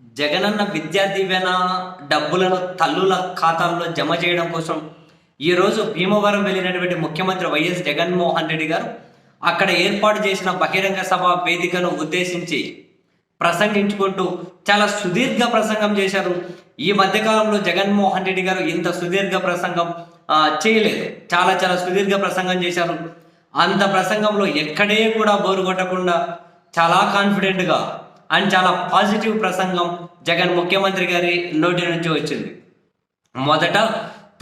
జగనన్న విద్యా దీవెన డబ్బులను తల్లుల ఖాతాల్లో జమ చేయడం కోసం ఈరోజు భీమవరం వెళ్ళినటువంటి ముఖ్యమంత్రి వైఎస్ జగన్మోహన్ రెడ్డి గారు అక్కడ ఏర్పాటు చేసిన బహిరంగ సభ వేదికను ఉద్దేశించి ప్రసంగించుకుంటూ చాలా సుదీర్ఘ ప్రసంగం చేశారు. ఈ మధ్యకాలంలో జగన్మోహన్ రెడ్డి గారు ఇంత సుదీర్ఘ ప్రసంగం చేయలేదు. చాలా చాలా సుదీర్ఘ ప్రసంగం చేశారు. అంత ప్రసంగంలో ఎక్కడే కూడా బోరు కొట్టకుండా చాలా కాన్ఫిడెంట్గా అండ్ చాలా పాజిటివ్ ప్రసంగం జగన్ ముఖ్యమంత్రి గారి నోటి నుంచి వచ్చింది. మొదట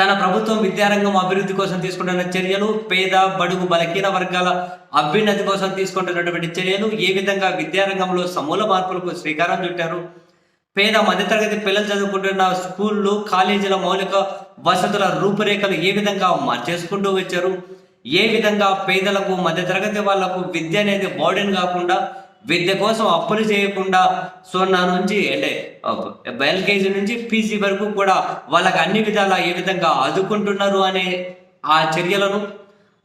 తన ప్రభుత్వం విద్యారంగం అభివృద్ధి కోసం తీసుకుంటున్న చర్యలు పేద బడుగు బలహీన వర్గాల అభ్యున్నతి కోసం తీసుకుంటున్నటువంటి చర్యలు ఏ విధంగా విద్యారంగంలో సమూల మార్పులకు శ్రీకారం చుట్టారు? పేద మధ్యతరగతి పిల్లలు చదువుకుంటున్న స్కూళ్ళు కాలేజీల మౌలిక వసతుల రూపురేఖలు ఏ విధంగా మార్చేసుకుంటూ వచ్చారు? ఏ విధంగా పేదలకు మధ్యతరగతి వాళ్ళకు విద్య అనేది బోర్డెన్ కాకుండా విద్య కోసం అప్పులు చేయకుండా సున్నా నుంచి అంటే ఎల్కేజీ నుంచి పీజీ వరకు కూడా వాళ్ళకి అన్ని విధాలా ఏ విధంగా ఆదుకుంటున్నారు అనే ఆ చర్యలను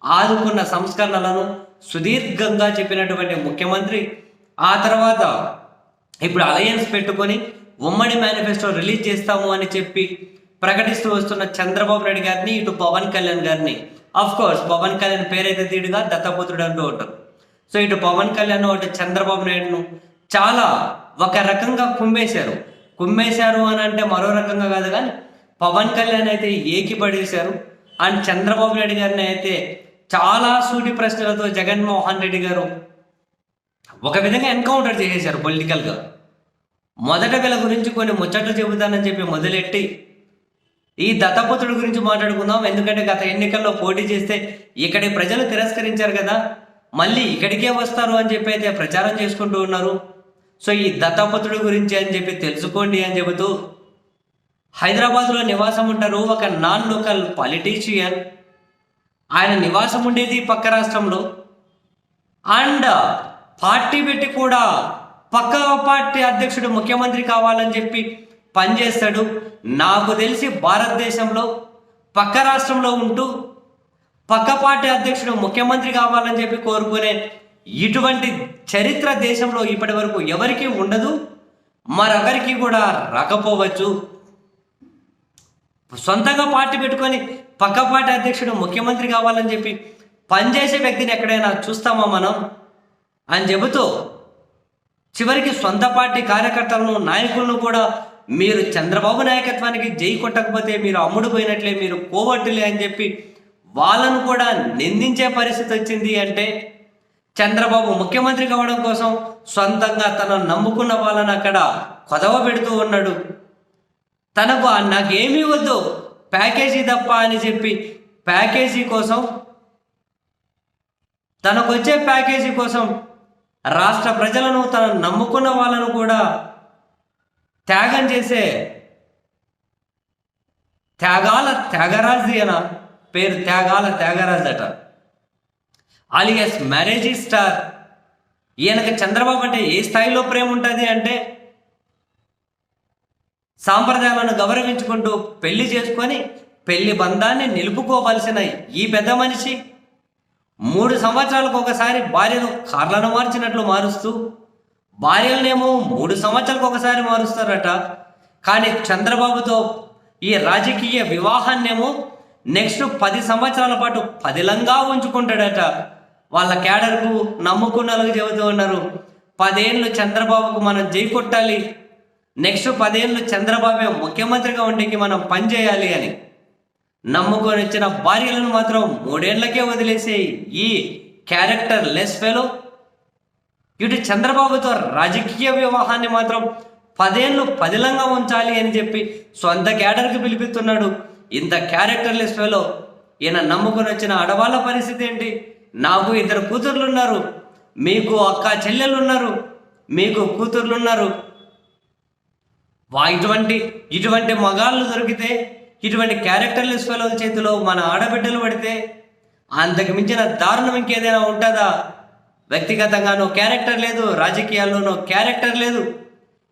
ఆదుకున్న సంస్కరణలను సుదీర్ఘంగా చెప్పినటువంటి ముఖ్యమంత్రి ఆ తర్వాత ఇప్పుడు అలయన్స్ పెట్టుకొని ఉమ్మడి మేనిఫెస్టో రిలీజ్ చేస్తాము అని చెప్పి ప్రకటిస్తూ వస్తున్న చంద్రబాబు నాయుడు గారిని ఇటు పవన్ కళ్యాణ్ గారిని. అఫ్ కోర్స్ పవన్ కళ్యాణ్ పేరైతే తీడుగా దత్తపుత్రుడు అంటూ ఉంటారు. సో ఇటు పవన్ కళ్యాణ్ అటు చంద్రబాబు నాయుడును చాలా ఒక రకంగా కుమ్మేశారు. కుమ్మేశారు అని అంటే మరో రకంగా కాదు కానీ పవన్ కళ్యాణ్ అయితే ఏకి పడేశారు అండ్ చంద్రబాబు నాయుడు గారిని అయితే చాలా సూటి ప్రశ్నలతో జగన్మోహన్ రెడ్డి గారు ఒక విధంగా ఎన్కౌంటర్ చేసేశారు పొలిటికల్గా. మొదట వీళ్ళ గురించి కొన్ని ముచ్చట్లు చెబుతానని చెప్పి మొదలెట్టి ఈ దత్తపుత్రుడి గురించి మాట్లాడుకుందాం. ఎందుకంటే గత ఎన్నికల్లో పోటీ చేస్తే ఇక్కడి ప్రజలు తిరస్కరించారు కదా. మళ్ళీ ఇక్కడికే వస్తారు అని చెప్పి అయితే ప్రచారం చేసుకుంటూ ఉన్నారు. సో ఈ దత్తపుత్రుడి గురించి అని చెప్పి తెలుసుకోండి అని చెబుతూ హైదరాబాద్లో నివాసం ఉంటారు ఒక నాన్ లోకల్ పాలిటీషియన్. ఆయన నివాసం ఉండేది పక్క రాష్ట్రంలో. అండ్ పార్టీ పెట్టి కూడా పక్క పార్టీ అధ్యక్షుడు ముఖ్యమంత్రి కావాలని చెప్పి పనిచేస్తాడు. నాకు తెలిసి భారతదేశంలో పక్క రాష్ట్రంలో ఉంటూ పక్క పార్టీ అధ్యక్షుడు ముఖ్యమంత్రి కావాలని చెప్పి కోరుకునే ఇటువంటి చరిత్ర దేశంలో ఇప్పటి వరకు ఎవరికీ ఉండదు మరొకరికి కూడా రాకపోవచ్చు. సొంతంగా పార్టీ పెట్టుకొని పక్క పార్టీ అధ్యక్షుడు ముఖ్యమంత్రి కావాలని చెప్పి పనిచేసే వ్యక్తిని ఎక్కడైనా చూస్తామా మనం? అని చెబుతూ చివరికి సొంత పార్టీ కార్యకర్తలను నాయకులను కూడా మీరు చంద్రబాబు నాయకత్వానికి జై కొట్టకపోతే మీరు అమ్ముడు పోయినట్లే మీరు కోవట్టులే అని చెప్పి వాళ్ళను కూడా నిందించే పరిస్థితి వచ్చింది అంటే చంద్రబాబు ముఖ్యమంత్రి కావడం కోసం సొంతంగా తను నమ్ముకున్న వాళ్ళని అక్కడ కొదవ పెడుతూ ఉన్నాడు. తనకు నాకేమీ వద్దు ప్యాకేజీ తప్ప అని చెప్పి ప్యాకేజీ కోసం తనకు వచ్చే ప్యాకేజీ కోసం రాష్ట్ర ప్రజలను తన నమ్ముకున్న వాళ్ళను కూడా త్యాగం చేసే త్యాగాల త్యాగరాజు అన పేరు త్యాగాల త్యాగరాజట. అట ఆలియస్ మ్యారేజీ స్టార్. ఈయనకి చంద్రబాబు అంటే ఏ స్థాయిలో ప్రేమ ఉంటుంది అంటే సాంప్రదాయాలను గౌరవించుకుంటూ పెళ్ళి చేసుకొని పెళ్ళి బంధాన్ని నిలుపుకోవలసిన ఈ పెద్ద మనిషి మూడు సంవత్సరాలకు ఒకసారి భార్యను కార్లను మార్చినట్లు మారుస్తూ భార్యలనేమో మూడు సంవత్సరాలకు ఒకసారి మారుస్తారట. కానీ చంద్రబాబుతో ఈ రాజకీయ వివాహాన్నేమో నెక్స్ట్ పది సంవత్సరాల పాటు పదిలంగా ఉంచుకుంటాడట. వాళ్ళ క్యాడర్కు నమ్ముకున్నలకు చెబుతూ ఉన్నారు. పదేళ్ళు చంద్రబాబుకు మనం జై కొట్టాలి. నెక్స్ట్ పదేళ్ళు చంద్రబాబు ముఖ్యమంత్రిగా ఉండేకి మనం పనిచేయాలి అని. నమ్ముకొని వచ్చిన భార్యలను మాత్రం మూడేళ్ళకే వదిలేసే ఈ క్యారెక్టర్ లెస్ ఫెలో. ఇటు చంద్రబాబుతో రాజకీయ వివాహాన్ని మాత్రం పదేళ్ళు పదిలంగా ఉంచాలి అని చెప్పి సొంత క్యాడర్కి పిలిపిస్తున్నాడు. ఇంత క్యారెక్టర్లెస్ ఫెలో ఈయన నమ్ముకొని వచ్చిన ఆడవాళ్ళ పరిస్థితి ఏంటి? నాకు ఇద్దరు కూతుర్లు ఉన్నారు మీకు అక్క చెల్లెలు ఉన్నారు మీకు కూతుర్లు ఉన్నారు వా ఇటువంటి ఇటువంటి మగాళ్ళు దొరికితే ఇటువంటి క్యారెక్టర్లెస్ ఫెలోల చేతిలో మన ఆడబిడ్డలు పడితే అంతకు మించిన దారుణం ఇంకేదైనా ఉంటుందా? వ్యక్తిగతంగానో క్యారెక్టర్ లేదు రాజకీయాల్లోనో క్యారెక్టర్ లేదు.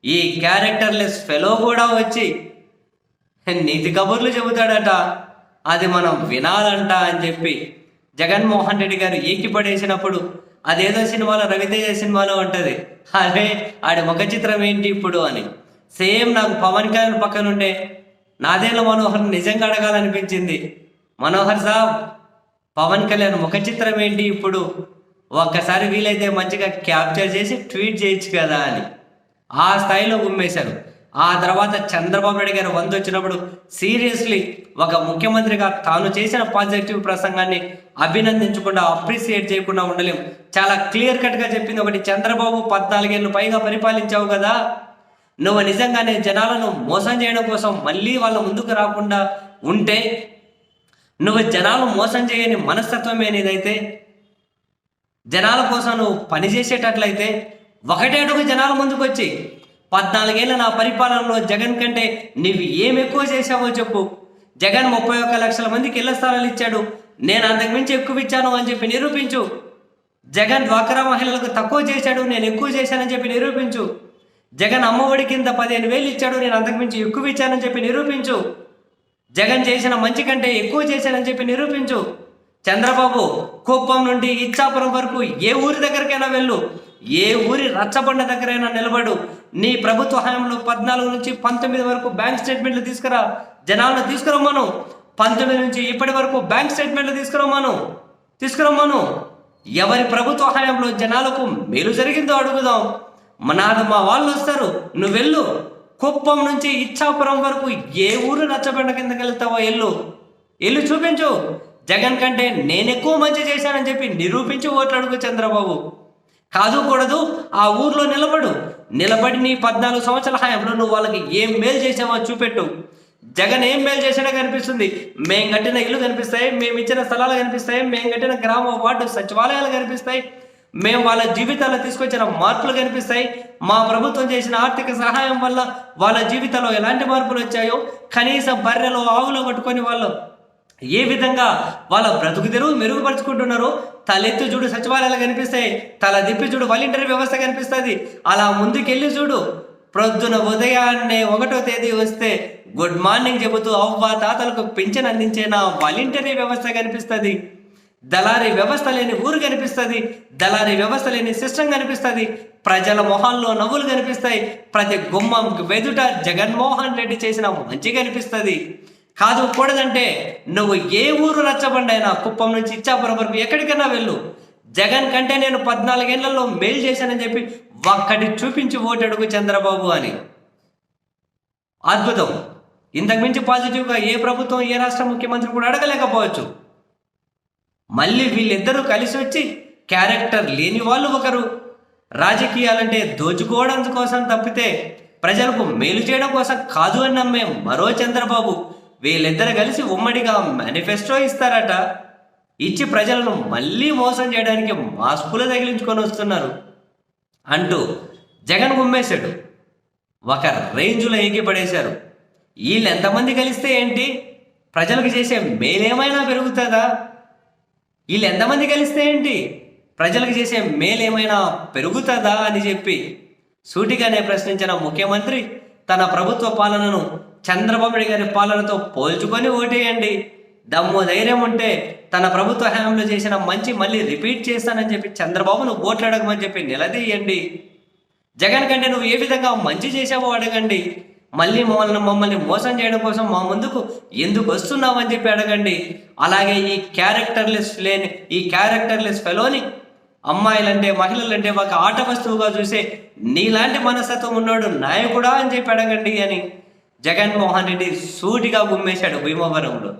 ఈ క్యారెక్టర్లెస్ ఫెలో కూడా వచ్చి నీతి కబుర్లు చెబుతాడట. అది మనం వినాలంట అని చెప్పి జగన్మోహన్ రెడ్డి గారు ఏకిపడేసినప్పుడు అదేదో సినిమాలో రవితేజ సినిమాలో ఉంటుంది. అరే ఆడి ముఖ చిత్రం ఏంటి ఇప్పుడు అని. సేమ్ నాకు పవన్ కళ్యాణ్ పక్కన ఉండే నాదేళ్ళ మనోహర్ నిజంగా అడగాలనిపించింది. మనోహర్ సాబ్ పవన్ కళ్యాణ్ ముఖ చిత్రం ఏంటి ఇప్పుడు? ఒక్కసారి వీలైతే మంచిగా క్యాప్చర్ చేసి ట్వీట్ చేయొచ్చు కదా అని. ఆ స్థాయిలో గుమ్మేశారు ఆ తర్వాత చంద్రబాబు నాయుడు గారు వంద వచ్చినప్పుడు సీరియస్లీ ఒక ముఖ్యమంత్రిగా తాను చేసిన పాజిటివ్ ప్రసంగాన్ని అభినందించకుండా అప్రిసియేట్ చేయకుండా ఉండలేం. చాలా క్లియర్ కట్గా చెప్పింది ఒకటి చంద్రబాబు పద్నాలుగేళ్ళు పైగా పరిపాలించావు కదా. నువ్వు నిజంగానే జనాలను మోసం చేయడం కోసం మళ్ళీ వాళ్ళ ముందుకు రాకుండా ఉంటే నువ్వు జనాలు మోసం చేయని మనస్తత్వమే నీదైతే. జనాల కోసం నువ్వు పనిచేసేటట్లయితే ఒకటే అడుగు జనాల ముందుకు వచ్చి పద్నాలుగేళ్ళ నా పరిపాలనలో జగన్ కంటే నీవు ఏం ఎక్కువ చేశావో చెప్పు. జగన్ ముప్పై ఒక్క లక్షల మందికి ఇళ్ళ స్థలాలు ఇచ్చాడు. నేను అంతకుమించి ఎక్కువ ఇచ్చాను అని చెప్పి నిరూపించు. జగన్ డ్వాక్రా మహిళలకు తక్కువ చేశాడు నేను ఎక్కువ చేశానని చెప్పి నిరూపించు. జగన్ అమ్మఒడి కింద పదిహేను వేలు ఇచ్చాడు నేను అంతకుమించి ఎక్కువ ఇచ్చానని చెప్పి నిరూపించు. జగన్ చేసిన మంచి కంటే ఎక్కువ చేశానని చెప్పి నిరూపించు. చంద్రబాబు కుప్పం నుండి ఇచ్చాపురం వరకు ఏ ఊరి దగ్గరికైనా వెళ్ళు. ఏ ఊరి రచ్చబండ దగ్గరైనా నిలబడు. నీ ప్రభుత్వ హయాంలో పద్నాలుగు నుంచి పంతొమ్మిది వరకు బ్యాంక్ స్టేట్మెంట్లు తీసుకురా. జనాలను తీసుకురమ్మను. పంతొమ్మిది నుంచి ఇప్పటి వరకు బ్యాంక్ స్టేట్మెంట్లు తీసుకురమ్మను. తీసుకురమ్మను. ఎవరి ప్రభుత్వ హయాంలో జనాలకు మేలు జరిగిందో అడుగుదాం. మనాడు మా వాళ్ళు వస్తారు. నువ్వు వెళ్ళు కుప్పం నుంచి ఇచ్చాపురం వరకు ఏ ఊరు నచ్చబెండ కిందకి వెళ్తావో ఎల్లు. ఎల్లు చూపించు. జగన్ కంటే నేను ఎక్కువ మంచి చేశానని చెప్పి నిరూపించి ఓట్లు అడుగు చంద్రబాబు. కాదు కూడదు ఆ ఊర్లో నిలబడు. నిలబడి నీ పద్నాలుగు సంవత్సరాల హయాంలో నువ్వు వాళ్ళకి ఏం మేలు చేసావో చూపెట్టు. జగన్ ఏం మేలు చేసినా కనిపిస్తుంది. మేము కట్టిన ఇల్లు కనిపిస్తాయి మేము ఇచ్చిన స్థలాలు కనిపిస్తాయి మేము కట్టిన గ్రామ వార్డు సచివాలయాలు కనిపిస్తాయి మేము వాళ్ళ జీవితాల్లో తీసుకొచ్చిన మార్పులు కనిపిస్తాయి. మా ప్రభుత్వం చేసిన ఆర్థిక సహాయం వల్ల వాళ్ళ జీవితంలో ఎలాంటి మార్పులు వచ్చాయో కనీసం బర్రెలు ఆవులు పట్టుకొని వాళ్ళు. ఏ విధంగా వాళ్ళ బ్రతుకు తెరువు మెరుగుపరుచుకుంటున్నారో తలెత్తి చూడు సచివాలయాలు కనిపిస్తాయి తల దిప్పి చూడు వాలంటీర్ వ్యవస్థ కనిపిస్తుంది. అలా ముందుకెళ్ళి చూడు ప్రొద్దున ఉదయాన్నే ఒకటో తేదీ వస్తే గుడ్ మార్నింగ్ చెబుతూ అవ్వ తాతలకు పింఛన్ అందించే నా వాలంటరీ వ్యవస్థ కనిపిస్తుంది. దళారీ వ్యవస్థ లేని ఊరు కనిపిస్తుంది. దళారీ వ్యవస్థ లేని సిస్టమ్ కనిపిస్తుంది. ప్రజల మొహాల్లో నవ్వులు కనిపిస్తాయి. ప్రతి గుమ్మం వెదుట జగన్మోహన్ రెడ్డి చేసిన మంచి కనిపిస్తుంది. కాదు కూడదంటే నువ్వు ఏ ఊరు రచ్చబండైనా కుప్పం నుంచి ఇచ్చాపురం వరకు ఎక్కడికైనా వెళ్ళు. జగన్ కంటే నేను పద్నాలుగేళ్ళలో మేలు చేశానని చెప్పి ఒక్కటి చూపించి ఓటడుగు చంద్రబాబు అని. అద్భుతం. ఇంతకుమించి పాజిటివ్గా ఏ ప్రభుత్వం ఏ రాష్ట్ర ముఖ్యమంత్రి కూడా అడగలేకపోవచ్చు. మళ్ళీ వీళ్ళిద్దరూ కలిసి వచ్చి క్యారెక్టర్ లేని వాళ్ళు ఒకరు. రాజకీయాలంటే దోచుకోవడం కోసం తప్పితే ప్రజలకు మేలు చేయడం కోసం కాదు అని నమ్మే మరో చంద్రబాబు. వీళ్ళిద్దరు కలిసి ఉమ్మడిగా మేనిఫెస్టో ఇస్తారట. ఇచ్చి ప్రజలను మళ్ళీ మోసం చేయడానికి మాస్కులు తగిలించుకొని వస్తున్నారు. అంటూ జగన్ గుమ్మేశాడు. ఒక రేంజ్లో ఎగిపడేశారు వీళ్ళు ఎంతమంది కలిస్తే ఏంటి? ప్రజలకు చేసే మేలేమైనా పెరుగుతుందా? వీళ్ళు ఎంతమంది కలిస్తే ఏంటి? ప్రజలకు చేసే మేలేమైనా పెరుగుతుందా అని చెప్పి సూటిగానే ప్రశ్నించిన ముఖ్యమంత్రి తన ప్రభుత్వ పాలనను చంద్రబాబు నాయుడు గారి పాలనతో పోల్చుకొని ఓటేయండి. దమ్ము ధైర్యం ఉంటే తన ప్రభుత్వ హయాంలో చేసిన మంచి మళ్ళీ రిపీట్ చేస్తానని చెప్పి చంద్రబాబును ఓట్లాడకమని చెప్పి నిలదీయండి. జగన్ కంటే నువ్వు ఏ విధంగా మంచి చేసావో అడగండి. మళ్ళీ మమ్మల్ని మమ్మల్ని మోసం చేయడం కోసం మా ముందుకు ఎందుకు వస్తున్నావు అని చెప్పి అడగండి. అలాగే ఈ క్యారెక్టర్లెస్ లేని ఈ క్యారెక్టర్లెస్ ఫెలోని అమ్మాయిలంటే మహిళలంటే ఒక ఆట వస్తువుగా చూసే నీలాంటి మనస్తత్వం ఉన్నాడు నాయకుడా అని చెప్పి అడగండి అని జగన్మోహన్ రెడ్డి సూటిగా గుమ్మేశాడు భీమవరంలో.